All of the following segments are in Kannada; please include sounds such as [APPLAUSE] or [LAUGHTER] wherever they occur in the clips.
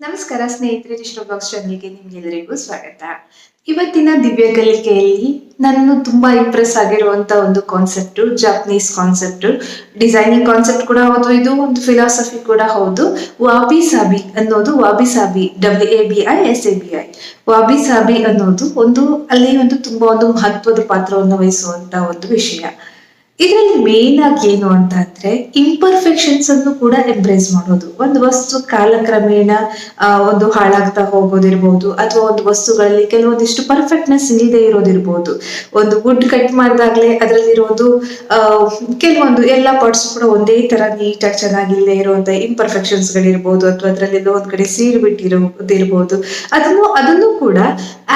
ನಮಸ್ಕಾರ ಸ್ನೇಹಿತರೆ ಡಿಸ್ಟ್ರೋ ಬಾಕ್ಸ್ ಚಾನಲ್ಗೆ ನಿಮ್ಗೆಲ್ಲರಿಗೂ ಸ್ವಾಗತ. ಇವತ್ತಿನ ದಿವ್ಯ ಕಲಿಕೆಯಲ್ಲಿ ನಾನು ತುಂಬಾ ಇಂಪ್ರೆಸ್ ಆಗಿರುವಂತ ಒಂದು concept Japanese concept designing concept ಕೂಡ ಹೌದು, ಇದು ಒಂದು ಫಿಲಾಸಫಿ ಕೂಡ ಹೌದು. ವಾಬಿ ಸಾಬಿ ಅನ್ನೋದು wabi sabi W A B I S A B I wabi sabi ಅನ್ನೋದು ಒಂದು, ಅಲ್ಲಿ ಒಂದು ತುಂಬಾ ಒಂದು ಮಹತ್ವದ ಪಾತ್ರವನ್ನು ವಹಿಸುವಂತ ಒಂದು ವಿಷಯ. ಇದರಲ್ಲಿ ಮೇನ್ ಆಗಿ ಏನು ಅಂತ ಅಂದ್ರೆ ಇಂಪರ್ಫೆಕ್ಷನ್ಸ್ ಅನ್ನು ಕೂಡ ಎಂಬ್ರೇಸ್ ಮಾಡೋದು. ಒಂದು ವಸ್ತು ಕಾಲಕ್ರಮೇಣ ಒಂದು ಹಾಳಾಗ್ತಾ ಹೋಗೋದಿರ್ಬೋದು, ಅಥವಾ ಒಂದು ವಸ್ತುಗಳಲ್ಲಿ ಕೆಲವೊಂದಿಷ್ಟು ಪರ್ಫೆಕ್ಟ್ನೆಸ್ ಇಲ್ಲದೆ ಇರೋದಿರ್ಬೋದು. ಒಂದು ವುಡ್ ಕಟ್ ಮಾಡಿದಾಗ್ಲೇ ಅದರಲ್ಲಿರೋದು ಕೆಲವೊಂದು ಎಲ್ಲ ಪಾರ್ಟ್ಸ್ ಕೂಡ ಒಂದೇ ತರ ನೀಟಾಗಿ ಚೆನ್ನಾಗಿಲ್ಲದೆ ಇರುವಂತ ಇಂಪರ್ಫೆಕ್ಷನ್ಸ್ ಗಳಿರ್ಬೋದು, ಅಥವಾ ಅದರಲ್ಲಿ ಒಂದ್ ಕಡೆ ಸೀರು ಬಿಟ್ಟಿರೋದಿರ್ಬೋದು ಅದನ್ನು ಅದನ್ನು ಕೂಡ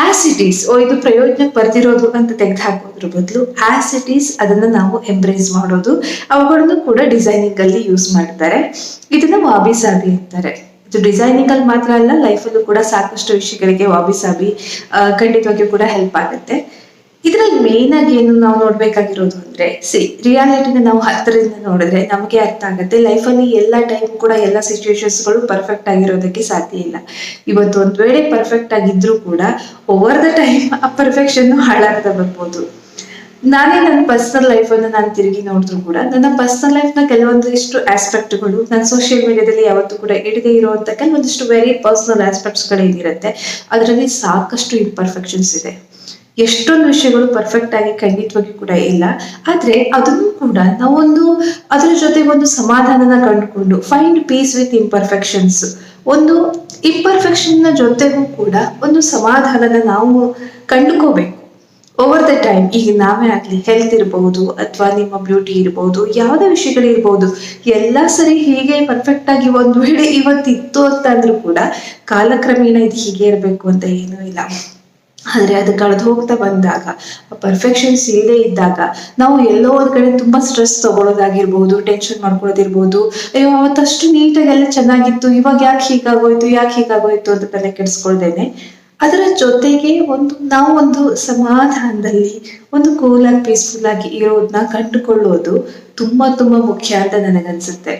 ಆಸ್ ಇಟ್ ಇದು ಪ್ರಯೋಜನಕ್ಕೆ ಬರ್ದಿರೋದು ಅಂತ ತೆಗೆದು ಹಾಕೋದ್ರ ಬದಲು ಆಸ್ ಇಟ್ ಅದನ್ನ ನಾವು ಎಂಬ್ರೇಸ್ ಮಾಡೋದು. ಅವುಗಳನ್ನು ಕೂಡ ಡಿಸೈನಿಂಗ್ ಅಲ್ಲಿ ಯೂಸ್ ಮಾಡ್ತಾರೆ. ಇದನ್ನ ವಾಬಿ ಸಾಬಿ ಅಂತಾರೆ. ಇದು ಡಿಸೈನಿಂಗ್ ಅಲ್ಲಿ ಮಾತ್ರ ಅಲ್ಲ ಲೈಫಲ್ಲೂ ಕೂಡ ಸಾಕಷ್ಟು ವಿಷಯಗಳಿಗೆ ವಾಬಿ ಸಾಬಿ ಖಂಡಿತವಾಗಿಯೂ ಕೂಡ ಹೆಲ್ಪ್ ಆಗುತ್ತೆ. ಇದ್ರಲ್ಲಿ ಮೇನ್ ಆಗಿ ಏನು ನಾವು ನೋಡ್ಬೇಕಾಗಿರೋದು ಅಂದ್ರೆ ಸಿ ರಿಯಾಲಿಟಿನ ನಾವು ಹತ್ತಿರದಿಂದ ನೋಡಿದ್ರೆ ನಮಗೆ ಅರ್ಥ ಆಗುತ್ತೆ. ಲೈಫಲ್ಲಿ ಎಲ್ಲ ಟೈಮ್ ಕೂಡ ಎಲ್ಲ ಸಿಚುವೇಶನ್ಸ್ಗಳು ಪರ್ಫೆಕ್ಟ್ ಆಗಿರೋದಕ್ಕೆ ಸಾಧ್ಯ ಇಲ್ಲ. ಇವತ್ತು ಒಂದ್ ವೇಳೆ ಪರ್ಫೆಕ್ಟ್ ಆಗಿದ್ರು ಕೂಡ ಓವರ್ ದ ಟೈಮ್ ಆ ಪರ್ಫೆಕ್ಷನ್ ಹಾಳಾಗ್ತಾ ಬರ್ಬೋದು. ನಾನೇ ನನ್ನ ಪರ್ಸನಲ್ ಲೈಫ್ ಅನ್ನು ನಾನು ತಿರುಗಿ ನೋಡಿದ್ರು ಕೂಡ ನನ್ನ ಪರ್ಸನಲ್ ಲೈಫ್ನ ಕೆಲವೊಂದಿಷ್ಟು ಆಸ್ಪೆಕ್ಟ್ಗಳು ನಾನು ಸೋಷಿಯಲ್ ಮೀಡಿಯಾದಲ್ಲಿ ಯಾವತ್ತೂ ಕೂಡ ಇಡದೇ ಇರುವಂತ ಕೆಲವೊಂದಿಷ್ಟು ವೆರಿ ಪರ್ಸನಲ್ ಆಸ್ಪೆಕ್ಟ್ಸ್ ಗಳೇನಿರುತ್ತೆ ಅದರಲ್ಲಿ ಸಾಕಷ್ಟು ಇಂಪರ್ಫೆಕ್ಷನ್ಸ್ ಇದೆ. ಎಷ್ಟೊಂದು ವಿಷಯಗಳು ಪರ್ಫೆಕ್ಟ್ ಆಗಿ ಖಂಡಿತವಾಗಿ ಕೂಡ ಇಲ್ಲ. ಆದ್ರೆ ಅದನ್ನು ಕೂಡ ನಾವೊಂದು ಅದರ ಜೊತೆ ಒಂದು ಸಮಾಧಾನನ ಕಂಡುಕೊಂಡು ಫೈಂಡ್ ಪೀಸ್ ವಿತ್ ಇಂಪರ್ಫೆಕ್ಷನ್ಸ್ ಒಂದು ಇಂಪರ್ಫೆಕ್ಷನ್ನ ಜೊತೆಗೂ ಕೂಡ ಒಂದು ಸಮಾಧಾನನ ನಾವು ಕಂಡುಕೋಬೇಕು. ಓವರ್ ದ ಟೈಮ್ ಈಗ ನಾವೇ ಆಗಲಿ ಹೆಲ್ತ್ ಇರಬಹುದು ಅಥವಾ ನಿಮ್ಮ ಬ್ಯೂಟಿ ಇರಬಹುದು ಯಾವುದೇ ವಿಷಯಗಳಿರ್ಬೋದು ಎಲ್ಲ ಸರಿ ಹೀಗೆ ಪರ್ಫೆಕ್ಟ್ ಆಗಿ ಒಂದು ವೇಳೆ ಇವತ್ತಿತ್ತು ಅಂತ ಅಂದ್ರೂ ಕೂಡ ಕಾಲಕ್ರಮೇಣ ಇದು ಹೀಗೆ ಇರಬೇಕು ಅಂತ ಏನೂ ಇಲ್ಲ. ಆದರೆ ಅದು ಕಳೆದು ಹೋಗ್ತಾ ಬಂದಾಗ ಪರ್ಫೆಕ್ಷನ್ಸ್ ಇಲ್ಲದೆ ಇದ್ದಾಗ ನಾವು ಎಲ್ಲೋ ಒಂದು ಕಡೆ ತುಂಬಾ ಸ್ಟ್ರೆಸ್ ತಗೊಳ್ಳೋದಾಗಿರ್ಬೋದು ಟೆನ್ಷನ್ ಮಾಡ್ಕೊಳ್ಳೋದಿರ್ಬೋದು, ಅಯ್ಯೋ ಅವತ್ತಷ್ಟು ನೀಟಾಗಿ ಎಲ್ಲ ಚೆನ್ನಾಗಿತ್ತು, ಇವಾಗ ಯಾಕೆ ಹೀಗಾಗೋಯ್ತು ಯಾಕೆ ಹೀಗಾಗೋಯ್ತು ಅಂತ ತಲೆ ಕೆಡಿಸ್ಕೊಳ್ದೇನೆ. ಅದರ ಜೊತೆಗೆ ಒಂದು, ನಾವು ಒಂದು ಸಮಾಧಾನದಲ್ಲಿ, ಒಂದು ಕೂಲ್ ಆಗಿ ಪೀಸ್ಫುಲ್ ಆಗಿ ಇರೋದನ್ನ ಕಂಡುಕೊಳ್ಳೋದು ತುಂಬಾ ತುಂಬಾ ಮುಖ್ಯ ಅಂತ ನನಗನ್ಸುತ್ತೆ.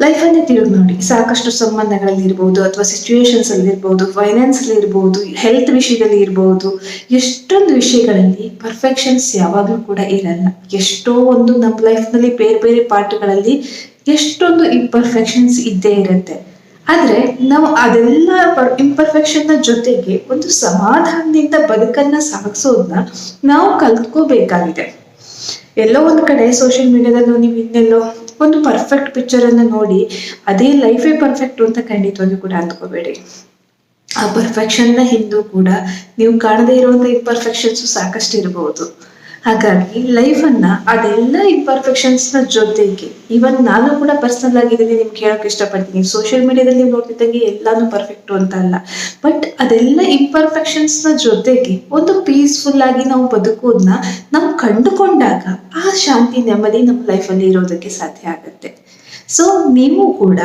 ಲೈಫನ್ನೇ ತಿರುಗಿ ನೋಡಿ, ಸಾಕಷ್ಟು ಸಂಬಂಧಗಳಲ್ಲಿ ಇರ್ಬೋದು, ಅಥವಾ ಸಿಚುವೇಶನ್ಸ್ ಅಲ್ಲಿ ಇರ್ಬೋದು ಫೈನಾನ್ಸ್ ಅಲ್ಲಿ ಇರ್ಬೋದು ಹೆಲ್ತ್ ವಿಷಯದಲ್ಲಿ ಇರ್ಬೋದು, ಎಷ್ಟೊಂದು ವಿಷಯಗಳಲ್ಲಿ ಪರ್ಫೆಕ್ಷನ್ಸ್ ಯಾವಾಗಲೂ ಕೂಡ ಇರಲ್ಲ. ಎಷ್ಟೋ ಒಂದು ನಮ್ಮ ಲೈಫ್ನಲ್ಲಿ ಬೇರೆ ಬೇರೆ ಪಾರ್ಟ್ಗಳಲ್ಲಿ ಎಷ್ಟೊಂದು ಇಂಪರ್ಫೆಕ್ಷನ್ಸ್ ಇದ್ದೇ ಇರುತ್ತೆ. ಆದ್ರೆ ನಾವು ಅದೆಲ್ಲ ಇಂಪರ್ಫೆಕ್ಷನ್ನ ಜೊತೆಗೆ ಒಂದು ಸಮಾಧಾನದಿಂದ ಬದುಕನ್ನ ಸಾಗಿಸೋದನ್ನ ನಾವು ಕಲ್ತ್ಕೋಬೇಕಾಗಿದೆ. ಎಲ್ಲೋ ಒಂದ್ ಕಡೆ ಸೋಷಿಯಲ್ ಮೀಡಿಯಾದಲ್ಲೂ ನೀವು ಇನ್ನೆಲ್ಲೋ ಒಂದು ಪರ್ಫೆಕ್ಟ್ ಪಿಕ್ಚರ್ ಅನ್ನ ನೋಡಿ, ಅದೇ ಲೈಫೇ ಪರ್ಫೆಕ್ಟ್ ಅಂತ ಖಂಡಿತವಾಗಿ ಕೂಡ ಅಂದ್ಕೋಬೇಡಿ. ಆ ಪರ್ಫೆಕ್ಷನ್ನ ಹಿಂದೂ ಕೂಡ ನೀವು ಕಾಣದೇ ಇರುವಂತ ಇಂಪರ್ಫೆಕ್ಷನ್ಸ್ ಸಾಕಷ್ಟು ಇರಬಹುದು ಹಾಗಾಗಿ ಲೈಫ್ ಅನ್ನ, ಅದೆಲ್ಲ ಇಂಪರ್ಫೆಕ್ಷನ್ಸ್ನ ಜೊತೆಗೆ ಇವನ್ ನಾನು ಕೂಡ ಪರ್ಸನಲ್ ಆಗಿದ್ದೀನಿ, ನಿಮ್ಗೆ ಹೇಳಕ್ ಇಷ್ಟಪಡ್ತೀನಿ. ಸೋಷಿಯಲ್ ಮೀಡಿಯಾದಲ್ಲಿ ನೋಡ್ತಿದ್ದಂಗೆ ಎಲ್ಲಾನು ಪರ್ಫೆಕ್ಟ್ ಅಂತ ಅಲ್ಲ. ಬಟ್ ಅದೆಲ್ಲ ಇಂಪರ್ಫೆಕ್ಷನ್ಸ್ನ ಜೊತೆಗೆ, ಒಂದು ಪೀಸ್ಫುಲ್ ಆಗಿ ನಾವು ಬದುಕೋದನ್ನ ನಾವು ಕಂಡುಕೊಂಡಾಗ, ಆ ಶಾಂತಿ ನೆಮ್ಮದಿ ನಮ್ಮ ಲೈಫಲ್ಲಿ ಇರೋದಕ್ಕೆ ಸಾಧ್ಯ ಆಗುತ್ತೆ. ಸೊ ನೀವು ಕೂಡ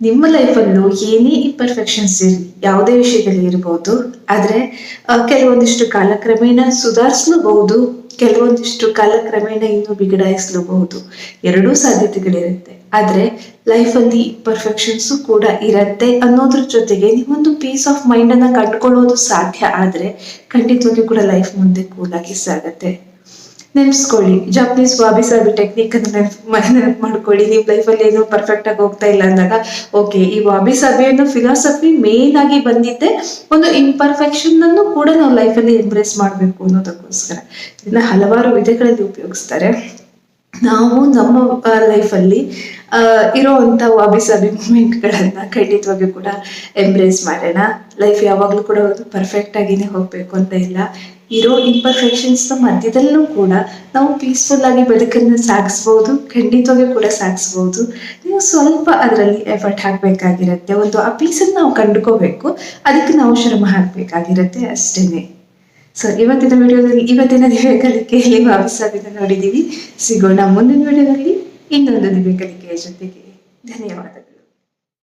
ನಿಮ್ಮ ಲೈಫಲ್ಲೂ ಏನೇ ಇಂಪರ್ಫೆಕ್ಷನ್ಸ್ ಇರಲಿ ಯಾವುದೇ ವಿಷಯದಲ್ಲಿ ಇರಬಹುದು ಆದರೆ ಕೆಲವೊಂದಿಷ್ಟು ಕಾಲಕ್ರಮೇಣ ಸುಧಾರಿಸಲೂಬಹುದು, ಕೆಲವೊಂದಿಷ್ಟು ಕಾಲಕ್ರಮೇಣ ಇನ್ನೂ ಬಿಗಡಾಯಿಸ್ಲೂಬಹುದು. ಎರಡೂ ಸಾಧ್ಯತೆಗಳಿರುತ್ತೆ. ಆದರೆ ಲೈಫಲ್ಲಿ ಇಂಪರ್ಫೆಕ್ಷನ್ಸು ಕೂಡ ಇರತ್ತೆ ಅನ್ನೋದ್ರ ಜೊತೆಗೆ ನಿಮ್ಮೊಂದು ಪೀಸ್ ಆಫ್ ಮೈಂಡ್ ಅನ್ನ ಕಂಡುಕೊಳ್ಳೋದು ಸಾಧ್ಯ ಆದರೆ ಖಂಡಿತವಾಗಿ ಕೂಡ ಲೈಫ್ ಮುಂದೆ ಕೂಲಾಗಿ ಸಾಗತ್ತೆ. ನೆನ್ಸ್ಕೊಳ್ಳಿ. ಜಾಪನೀಸ್ ವಾಬಿ ಸಾಬಿ ಟೆಕ್ನಿಕ್ ಅನ್ನು ನೆನ್ಪ್ [LAUGHS] ಮಾಡ್ಕೊಳ್ಳಿ. ನಿಮ್ ಲೈಫಲ್ಲಿ ಏನೋ ಪರ್ಫೆಕ್ಟ್ ಆಗಿ ಹೋಗ್ತಾ ಇಲ್ಲ ಅಂದಾಗ ಓಕೆ ಈ ವಾಬಿ ಸಾಬಿ ಅನ್ನೋ ಫಿಲಾಸಫಿ ಮೇನ್ ಆಗಿ ಬಂದಿದ್ದೆ ಒಂದು ಇಂಪರ್ಫೆಕ್ಷನ್ ಅನ್ನು ಕೂಡ ನಾವು ಲೈಫಲ್ಲಿ ಎಂಬ್ರೇಸ್ ಮಾಡಬೇಕು ಅನ್ನೋದಕ್ಕೋಸ್ಕರ. ಇದನ್ನ ಹಲವಾರು ವಿಧಗಳಲ್ಲಿ ಉಪಯೋಗಿಸ್ತಾರೆ. ನಾವು ನಮ್ಮ ಲೈಫಲ್ಲಿ ಇರೋವಂಥ ವಾಬಿಸಾಬಿ ಮೂಮೆಂಟ್ಗಳನ್ನ ಖಂಡಿತವಾಗಿಯೂ ಕೂಡ ಎಂಬ್ರೇಸ್ ಮಾಡೋಣ. ಲೈಫ್ ಯಾವಾಗಲೂ ಕೂಡ ಒಂದು ಪರ್ಫೆಕ್ಟ್ ಆಗಿನೇ ಹೋಗ್ಬೇಕು ಅಂತ ಇಲ್ಲ. ಇರೋ ಇಂಪರ್ಫೆಕ್ಷನ್ಸ್ ಮಧ್ಯದಲ್ಲೂ ಕೂಡ ನಾವು ಪೀಸ್ಫುಲ್ ಆಗಿ ಬದುಕನ್ನು ಸಾಗಿಸ್ಬೋದು ಖಂಡಿತವಾಗಿ ಕೂಡ ಸಾಗಿಸ್ಬೋದು. ನೀವು ಸ್ವಲ್ಪ ಅದರಲ್ಲಿ ಎಫರ್ಟ್ ಹಾಕಬೇಕಾಗಿರುತ್ತೆ. ಒಂದು ಆ ಪೀಸನ್ನು ನಾವು ಕಂಡುಕೋಬೇಕು. ಅದಕ್ಕೆ ನಾವು ಶ್ರಮ ಹಾಕಬೇಕಾಗಿರುತ್ತೆ ಅಷ್ಟೇನೆ. ಸೊ ಇವತ್ತಿನ ವಿಡಿಯೋದಲ್ಲಿ, ಇವತ್ತಿನ ದಿವ್ಯ ಕಲಿಕೆಯಲ್ಲಿ ವಾಪಸ್ಸಾಗಿದ್ದ ನೋಡಿದ್ದೀವಿ. ಸಿಗೋಣ ಮುಂದಿನ ವಿಡಿಯೋದಲ್ಲಿ ಇನ್ನೊಂದು ದಿವ್ಯ ಕಲಿಕೆಯ ಜೊತೆಗೆ. ಧನ್ಯವಾದಗಳು.